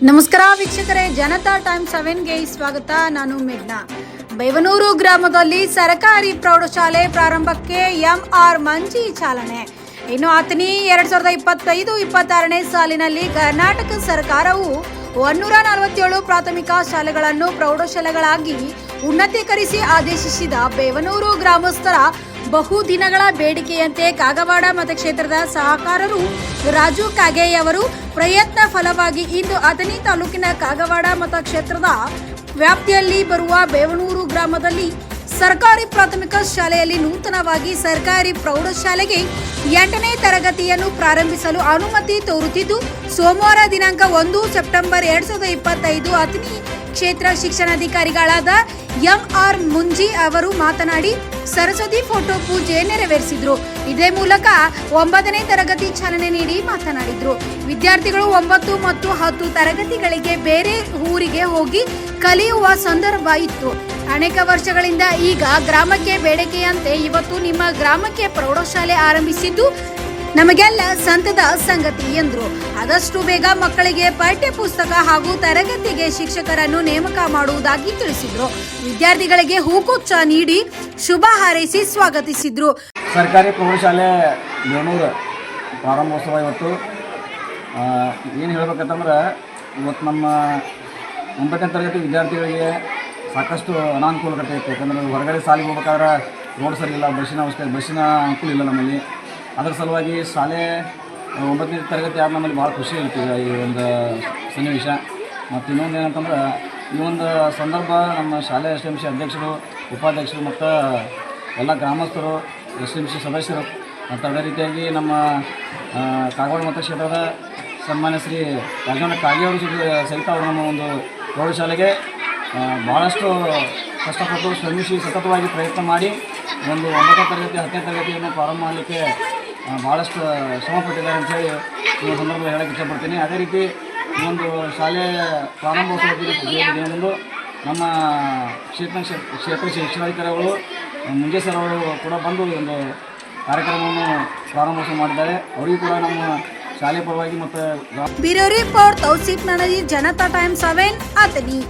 ನಮಸ್ಕಾರ ವೀಕ್ಷಕರೇ, ಜನತಾ ಟೈಮ್ ಸೆವೆನ್ಗೆ ಸ್ವಾಗತ. ನಾನು ಮೇಘ್ನಾ. ಬೈವನೂರು ಗ್ರಾಮದಲ್ಲಿ ಸರ್ಕಾರಿ ಪ್ರೌಢಶಾಲೆ ಪ್ರಾರಂಭಕ್ಕೆ ಎಂಆರ್ ಮಂಜಿ ಚಾಲನೆ. ಇನ್ನು ಆತನಿ ಎರಡ್ ಸಾವಿರದ ಇಪ್ಪತ್ತೈದು, ಇಪ್ಪತ್ತಾರನೇ ಸಾಲಿನಲ್ಲಿ ಕರ್ನಾಟಕ ಸರ್ಕಾರವು ಒನ್ನೂರ ನಲವತ್ತೇಳು ಪ್ರಾಥಮಿಕ ಶಾಲೆಗಳನ್ನು ಪ್ರೌಢಶಾಲೆಗಳಾಗಿ ಉನ್ನತೀಕರಿಸಿ ಆದೇಶಿಸಿದ ಬೇವನೂರು ಗ್ರಾಮಸ್ಥರ ಬಹುದಿನಗಳ ಬೇಡಿಕೆಯಂತೆ ಕಾಗವಾಡ ಮತಕ್ಷೇತ್ರದ ಸಹಕಾರರು ರಾಜು ಕಾಗೇಯ ಅವರು ಪ್ರಯತ್ನ ಫಲವಾಗಿ ಇಂದು ಅಥಣಿ ತಾಲೂಕಿನ ಕಾಗವಾಡ ಮತಕ್ಷೇತ್ರದ ವ್ಯಾಪ್ತಿಯಲ್ಲಿ ಬರುವ ಬೇವನೂರು ಗ್ರಾಮದಲ್ಲಿ ಸರ್ಕಾರಿ ಪ್ರಾಥಮಿಕ ಶಾಲೆಯಲ್ಲಿ ನೂತನವಾಗಿ ಸರ್ಕಾರಿ ಪ್ರೌಢಶಾಲೆಗೆ ಎಂಟನೇ ತರಗತಿಯನ್ನು ಪ್ರಾರಂಭಿಸಲು ಅನುಮತಿ ತೋರುತ್ತಿದ್ದು, ಸೋಮವಾರ ದಿನಾಂಕ ಒಂದು ಸೆಪ್ಟೆಂಬರ್ ಎರಡ್ ಸಾವಿರದ ಇಪ್ಪತ್ತೈದು ಅಥಣಿ ಕ್ಷೇತ್ರ ಶಿಕ್ಷಣಾಧಿಕಾರಿಗಳಾದ ಎಂಆರ್ ಮುಂಜಿ ಅವರು ಮಾತನಾಡಿ, ಸರಸ್ವತಿ ಫೋಟೋ ಪೂಜೆ ನೆರವೇರಿಸಿದ್ರು. ಇದೇ ಮೂಲಕ ಒಂಬತ್ತನೇ ತರಗತಿ ಚಾಲನೆ ನೀಡಿ ಮಾತನಾಡಿದ್ರು. ವಿದ್ಯಾರ್ಥಿಗಳು ಒಂಬತ್ತು ಮತ್ತು ಹತ್ತು ತರಗತಿಗಳಿಗೆ ಬೇರೆ ಊರಿಗೆ ಹೋಗಿ ಕಲಿಯುವ ಸಂದರ್ಭ ಇತ್ತು. ಅನೇಕ ವರ್ಷಗಳಿಂದ ಈಗ ಗ್ರಾಮಕ್ಕೆ ಬೇಡಿಕೆಯಂತೆ ಇವತ್ತು ನಿಮ್ಮ ಗ್ರಾಮಕ್ಕೆ ಪ್ರೌಢಶಾಲೆ ಆರಂಭಿಸಿದ್ದು ನಮಗೆಲ್ಲ ಸಂತದ ಸಂಗತಿ ಎಂದರು. ಆದಷ್ಟು ಬೇಗ ಮಕ್ಕಳಿಗೆ ಪಠ್ಯ ಪುಸ್ತಕ ಹಾಗೂ ತರಗತಿಗೆ ಶಿಕ್ಷಕರನ್ನು ನೇಮಕ ಮಾಡುವುದಾಗಿ ತಿಳಿಸಿದ್ರು. ವಿದ್ಯಾರ್ಥಿಗಳಿಗೆ ಹೂಗುಚ್ಛ ನೀಡಿ ಶುಭ ಹಾರೈಸಿ ಸ್ವಾಗತಿಸಿದ್ರು. ಸರ್ಕಾರಿ ಪ್ರೌಢಶಾಲೆ ಬೇಣೂರು ಪ್ರಾರಂಭೋತ್ಸವ ಇವತ್ತು. ಏನು ಹೇಳ್ಬೇಕಂತಂದ್ರೆ, ಇವತ್ತು ನಮ್ಮ ಒಂಬತ್ತನೇ ತರಗತಿ ವಿದ್ಯಾರ್ಥಿಗಳಿಗೆ ಸಾಕಷ್ಟು ಅನಾನುಕೂಲಕತೆ ಇತ್ತು. ಯಾಕಂದರೆ ಹೊರಗಡೆ ಸಾಲಿಗೆ ಹೋಗ್ಬೇಕಾದ್ರೆ ರೋಡ್ ಸರಿ ಇಲ್ಲ, ಬಸ್ಸಿನ ಅವಶ್ಯಕತೆ ಬಸ್ಸಿನ ಅನುಕೂಲ ಇಲ್ಲ ನಮ್ಮಲ್ಲಿ. ಅದರ ಸಲುವಾಗಿ ಶಾಲೆ ಒಂಬತ್ತನೇ ತರಗತಿ ಆದ ನಮ್ಮಲ್ಲಿ ಭಾಳ ಖುಷಿ ಇರ್ತೀವಿ ಈ ಒಂದು ಸನ್ನಿವೇಶ. ಮತ್ತು ಇನ್ನೊಂದು ಏನಂತಂದ್ರೆ, ಈ ಒಂದು ಸಂದರ್ಭ ನಮ್ಮ ಶಾಲೆ ಎಸ್ ಎಂ ಸಿ ಅಧ್ಯಕ್ಷರು, ಉಪಾಧ್ಯಕ್ಷರು ಮತ್ತು ಎಲ್ಲ ಗ್ರಾಮಸ್ಥರು, ಎಸ್ ಎಂ ಸಿ ಸದಸ್ಯರು, ಮತ್ತು ಅದೇ ರೀತಿಯಾಗಿ ನಮ್ಮ ಕಾಗವಾಡ ಮತಕ್ಷೇತ್ರದ ಸನ್ಮಾನ್ಯ ಶ್ರೀ ರಾಜಣ್ಣ ಕಾಗೆ ಅವರು ಸಹಿತ- ಅವರು ನಮ್ಮ ಒಂದು ಪ್ರೌಢಶಾಲೆಗೆ ಭಾಳಷ್ಟು ಕಷ್ಟಪಟ್ಟು ಶ್ರಮಿಸಿ ಸತತವಾಗಿ ಪ್ರಯತ್ನ ಮಾಡಿ ಒಂದು ಒಂಬತ್ತನೇ ತರಗತಿ, ಹತ್ತನೇ ತರಗತಿಯನ್ನು ಪ್ರಾರಂಭ ಮಾಡಲಿಕ್ಕೆ ಭಾಳಷ್ಟು ಶ್ರಮ ಪಟ್ಟಿದ್ದಾರೆ ಅಂತೇಳಿ ಈ ಸಂದರ್ಭದಲ್ಲಿ ಹೇಳಕ್ಕೆ ಇಷ್ಟಪಡ್ತೀನಿ. ಅದೇ ರೀತಿ ಈ ಒಂದು ಶಾಲೆ ಪ್ರಾರಂಭೋತ್ಸವ ದಿನದಂದು ನಮ್ಮ ಕ್ಷೇತ್ರ ಕ್ಷೇತ್ರ ಶಿಕ್ಷಣಾಧಿಕಾರಿಗಳು, ಮುಂಜೆ ಸರ್ ಅವರು ಕೂಡ ಬಂದು ಈ ಒಂದು ಕಾರ್ಯಕ್ರಮವನ್ನು ಪ್ರಾರಂಭೋತ್ಸವ ಮಾಡಿದ್ದಾರೆ. ಅವರಿಗೂ ಕೂಡ ನಮ್ಮ ಶಾಲೆ ಪರವಾಗಿ ಮತ್ತು bureau report, Tausif Nanadi Janata Times seven, Athani.